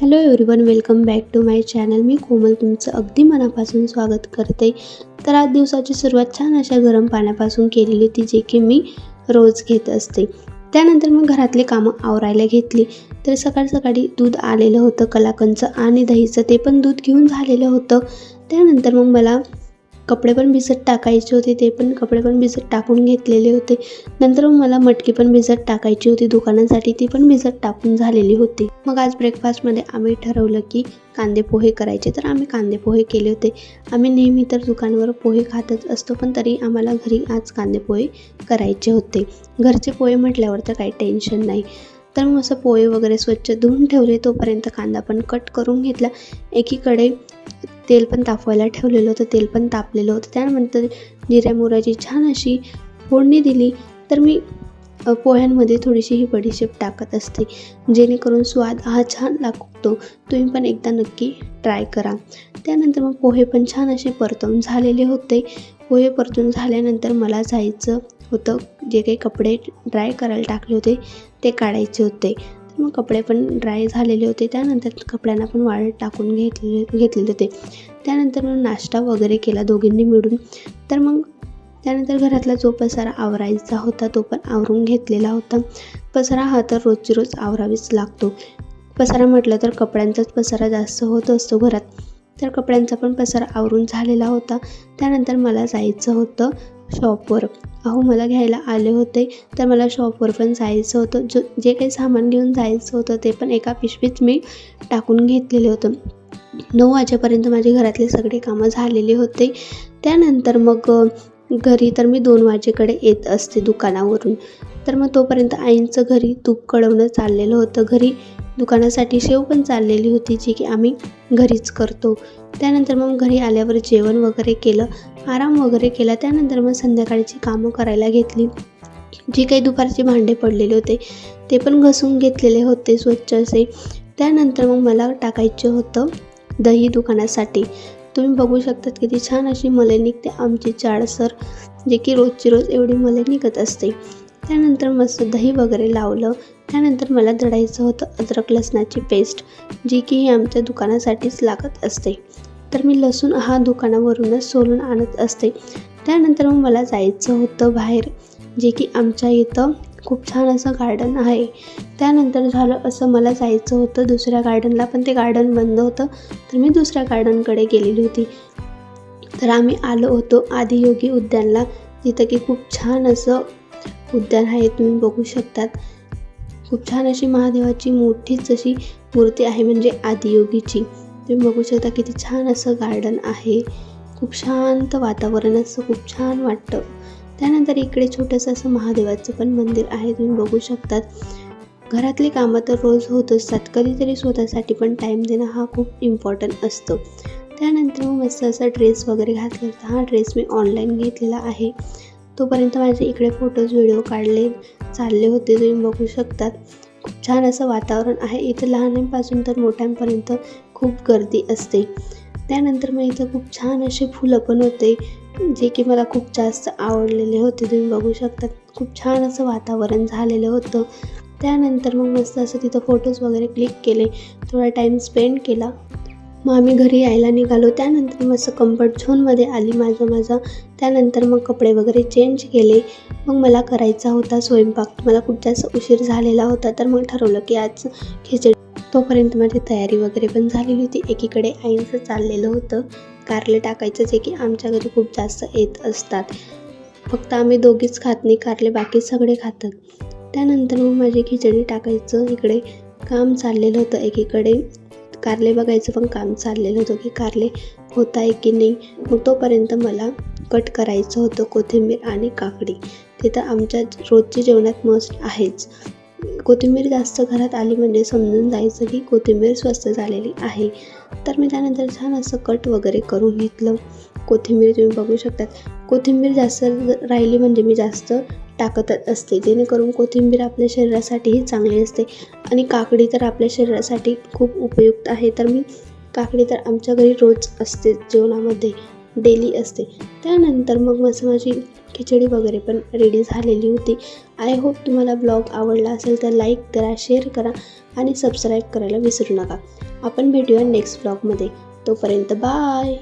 Hello everyone welcome back to my channel मी कोमल तुमचं अगदी मनापासून स्वागत करते. तर आज दिवसाची सुरुवात छान अशा गरम पाण्यापासून केलेली होती जे की मी रोज घेत असते. त्यानंतर मग घरातली कामं आवरायला घेतली. तर सकाळ सकाळी दूध आलेलं होतं कलाकंचं आणि दहीचं ते पण दूध घेऊन झालेलं होतं. त्यानंतर मग मला कपडे पण भिजत टाकायचे होते ते पण कपडे पण भिजत टाकून घेतलेले होते. नंतर मला मटकी पण भिजत टाकायची होती दुकानासाठी ती पण भिजत टाकून झालेली होती. मग आज ब्रेकफास्टमध्ये आम्ही ठरवलं की कांदे पोहे करायचे तर आम्ही कांदे पोहे केले होते. आम्ही नेहमी तर दुकानावर पोहे खातच असतो पण तरी आम्हाला घरी आज कांदे पोहे करायचे होते. घरचे पोहे म्हटल्यावर तर काही टेन्शन नाही. तर मग असं पोहे वगैरे स्वच्छ धुवून ठेवले तोपर्यंत कांदा पण कट करून घेतला. एकीकडे तेल पण तापवायला ठेवलेलं होतं तेल पण तापलेलं होतं. त्यानंतर जिऱ्या मोराची छान अशी फोडणी दिली. तर मी पोह्यांमध्ये थोडीशी ही बडीशेप टाकत असते. जेणेकरून स्वाद हा छान लागतो. तुम्ही पण एकदा नक्की ट्राय करा. त्यानंतर मग पोहे पण छान असे परतून झालेले होते. पोहे परतून झाल्यानंतर मला जायचं होतं. जे काही कपडे ड्राय करायला टाकले होते ते काढायचे होते. मग कपडे पण ड्राय झालेले होते. त्यानंतर कपड्यांना पण वाळत टाकून घेतले घेतलेले होते. त्यानंतर मग नाश्ता वगैरे केला दोघींनी मिळून. तर मग त्यानंतर घरातला जो पसारा आवरायचा होता तो पण आवरून घेतलेला होता. पसारा हा तर रोजची रोज आवरावीच लागतो. पसारा म्हटलं तर कपड्यांचाच पसारा जास्त होत असतो घरात. तर कपड्यांचा पण पसारा आवरून झालेला होता. त्यानंतर मला जायचं होतं शॉपवर अहो मला घ्यायला आले होते. तर मला शॉपवर पण जायचं होतं. जो जे काही सामान घेऊन जायचं होतं ते पण एका पिशवीत मी टाकून घेतलेलं होतं. नऊ वाजेपर्यंत माझे घरातले सगळे कामं झालेले होते. त्यानंतर मग घरी तर मी दोन वाजेकडे येत असते दुकानावरून. तर मग तोपर्यंत आईंचं घरी तूप कळवणं चाललेलं होतं. घरी दुकानासाठी शेव पण चाललेली होती जी की आम्ही घरीच करतो. त्यानंतर मग घरी आल्यावर जेवण वगैरे केलं. आराम वगैरे केला त्यानंतर मग संध्याकाळची कामं करायला घेतली. जी काही दुपारचे भांडे पडलेले होते ते पण घसून घेतलेले होते स्वच्छ असे त्यानंतर मग मला टाकायचं होतं दही दुकानासाठी. तुम्ही बघू शकतात किती छान अशी मले निघते आमची चाळसर जे की रोजची रोज एवढी मले निघत असते. त्यानंतर मस्त दही वगैरे लावलं. त्यानंतर मला दडायचं होतं अद्रक लसणाची पेस्ट जी की ही आमच्या दुकानासाठीच लागत असते. तर मी लसूण हा दुकानावरूनच सोलून आणत असते. त्यानंतर मग मला जायचं होतं बाहेर जे की आमच्या इथं खूप छान असं गार्डन आहे. त्यानंतर झालं असं मला जायचं होतं दुसऱ्या गार्डनला पण ते गार्डन बंद होतं तर मी दुसऱ्या गार्डनकडे गेलेली होती. तर आम्ही आलो होतो आदियोगी उद्यानला जिथं की खूप छान असं उद्यान आहे तुम्ही बघू शकतात. खूप छान अशी महादेवाची मोठीच अशी मूर्ती आहे म्हणजे आदियोगीची. तुम्ही बघू शकता किती छान असं गार्डन आहे. खूप शांत वातावरण असं खूप छान वाटतं. त्यानंतर इकडे छोटंसं असं महादेवाचं पण मंदिर आहे तुम्ही बघू शकतात. घरातली कामं तर रोज होत असतात कधीतरी स्वतःसाठी पण टाईम देणं हा खूप इम्पॉर्टंट असतो. त्यानंतर मग मस्त असा ड्रेस वगैरे घातला होता. हा ड्रेस मी ऑनलाईन घेतलेला आहे. तोपर्यंत माझे इकडे फोटोज व्हिडिओ काढले चालले होते तुम्ही बघू शकतात. खूप छान असं वातावरण आहे. इथं लहानांपासून तर मोठ्यांपर्यंत खूप गर्दी असते. त्यानंतर मग इथं खूप छान असे फुलं पण होते जे की मला खूप जास्त आवडलेले होते. तुम्ही बघू शकतात खूप छान असं वातावरण झालेलं होतं. त्यानंतर मग मस्त असं तिथं फोटोज वगैरे क्लिक केले थोडा टाईम स्पेंड केला. मग आम्ही घरी यायला निघालो. त्यानंतर मस्त कम्फर्ट झोनमध्ये आली माझं माझं. त्यानंतर मग कपडे वगैरे चेंज केले. मग मला करायचा होता स्वयंपाक. मला खूप जास्त उशीर झालेला होता. तर मग ठरवलं की आज खिचडी तोपर्यंत माझी तयारी वगैरे पण झालेली होती. एकीकडे आईंचं चाललेलं होतं. कारले टाकायचं जे की आमच्या घरी खूप जास्त येत असतात. फक्त आम्ही दोघीच खात नाही कारले बाकी सगळे खातात. त्यानंतर मग माझी खिचडी टाकायचं. इकडे काम चाललेलं होतं एकीकडे. कारले बघायचं पण काम चाललेलं होतं की कारले होत आहे की नाही. मग तोपर्यंत मला कट करायचं होतं कोथिंबीर आणि काकडी. ते तर आमच्या रोजच्या जेवणात मस्ट आहेच. कोथिंबीर जास्त घरात आली म्हणजे समजून जायचं की कोथिंबीर स्वस्त झालेली आहे. तर मी त्यानंतर छान असं कट वगैरे करून घेतलं. कोथिंबीर तुम्ही बघू शकतात. कोथिंबीर जास्त राहिली म्हणजे मी जास्त टाकतच असते. जेणेकरून कोथिंबीर आपल्या शरीरासाठीही चांगली असते आणि काकडी तर आपल्या शरीरासाठी खूप उपयुक्त आहे. तर मी काकडी तर आमच्या घरी रोज असते जेवणामध्ये. डेली असते. त्यानंतर मग मस्त माझी खिचडी वगैरे पण रेडी झालेली होती. आय होप तुम्हाला ब्लॉग आवडला असेल तर लाईक करा शेअर करा आणि सबस्क्राईब करायला विसरू नका. आपण भेटूया नेक्स्ट ब्लॉगमध्ये तोपर्यंत बाय